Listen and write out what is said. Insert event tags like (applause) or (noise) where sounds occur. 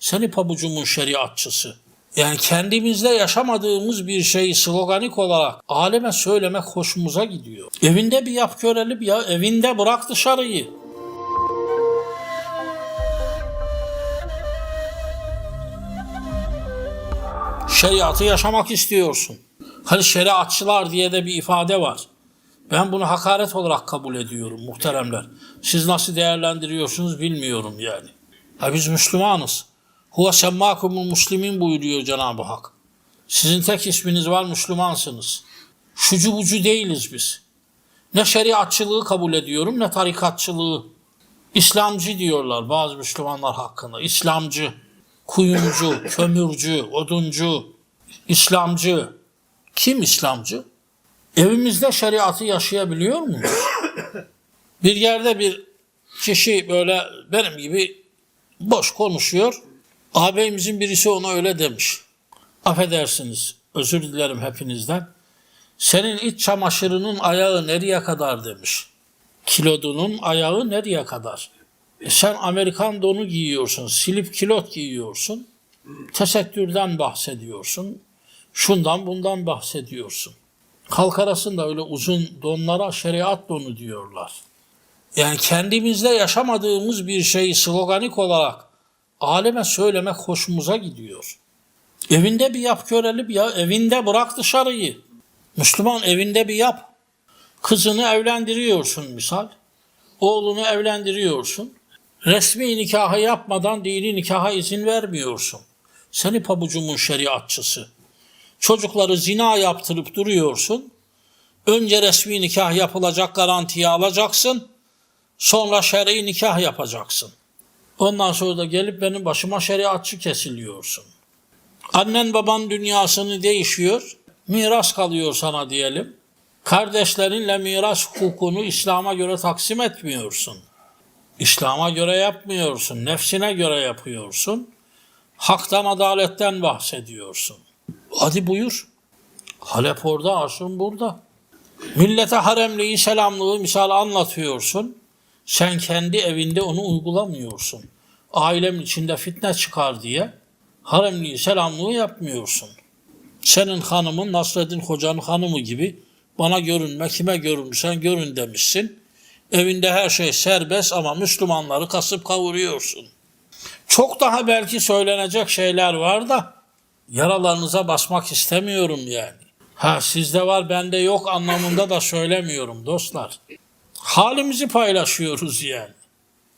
Seni pabucumun şeriatçısı. Yani kendimizde yaşamadığımız bir şeyi sloganik olarak aleme söylemek hoşumuza gidiyor. Evinde bir yap görelim ya. Evinde bırak dışarıyı. Şeriatı yaşamak istiyorsun. Hani şeriatçılar diye de bir ifade var. Ben bunu hakaret olarak kabul ediyorum muhteremler. Siz nasıl değerlendiriyorsunuz bilmiyorum yani. Ha biz Müslümanız. Huve semmâkumul muslimin buyuruyor Cenab-ı Hak. Sizin tek isminiz var Müslümansınız. Şucu bucu değiliz biz. Ne şeriatçılığı kabul ediyorum ne tarikatçılığı. İslamcı diyorlar bazı Müslümanlar hakkında. İslamcı, kuyumcu, (laughs) kömürcü, oduncu, İslamcı. Kim İslamcı? Evimizde şeriatı yaşayabiliyor muyuz? bir yerde bir kişi böyle benim gibi boş konuşuyor. Ağabeyimizin birisi ona öyle demiş. Affedersiniz, özür dilerim hepinizden. Senin iç çamaşırının ayağı nereye kadar demiş. Kilodunun ayağı nereye kadar? E sen Amerikan donu giyiyorsun, silip kilot giyiyorsun. Tesettürden bahsediyorsun. Şundan bundan bahsediyorsun. Halk arasında öyle uzun donlara şeriat donu diyorlar. Yani kendimizde yaşamadığımız bir şeyi sloganik olarak aleme söylemek hoşumuza gidiyor. Evinde bir yap görelim ya. Evinde bırak dışarıyı. Müslüman evinde bir yap. Kızını evlendiriyorsun misal. Oğlunu evlendiriyorsun. Resmi nikahı yapmadan dini nikaha izin vermiyorsun. Seni pabucumun şeriatçısı. Çocukları zina yaptırıp duruyorsun. Önce resmi nikah yapılacak garantiyi alacaksın. Sonra şer'i nikah yapacaksın. Ondan sonra da gelip benim başıma şeriatçı kesiliyorsun. Annen baban dünyasını değişiyor. Miras kalıyor sana diyelim. Kardeşlerinle miras hukukunu İslam'a göre taksim etmiyorsun. İslam'a göre yapmıyorsun. Nefsine göre yapıyorsun. Haktan adaletten bahsediyorsun. Hadi buyur. Halep orada, Aşın burada. Millete haremliği, selamlığı misal anlatıyorsun. Sen kendi evinde onu uygulamıyorsun. Ailemin içinde fitne çıkar diye haremliği, selamlığı yapmıyorsun. Senin hanımın Nasreddin Hoca'nın hanımı gibi bana görünme, kime görünürsen görün demişsin. Evinde her şey serbest ama Müslümanları kasıp kavuruyorsun. Çok daha belki söylenecek şeyler var da yaralarınıza basmak istemiyorum yani. Ha sizde var bende yok anlamında da söylemiyorum dostlar. Halimizi paylaşıyoruz yani.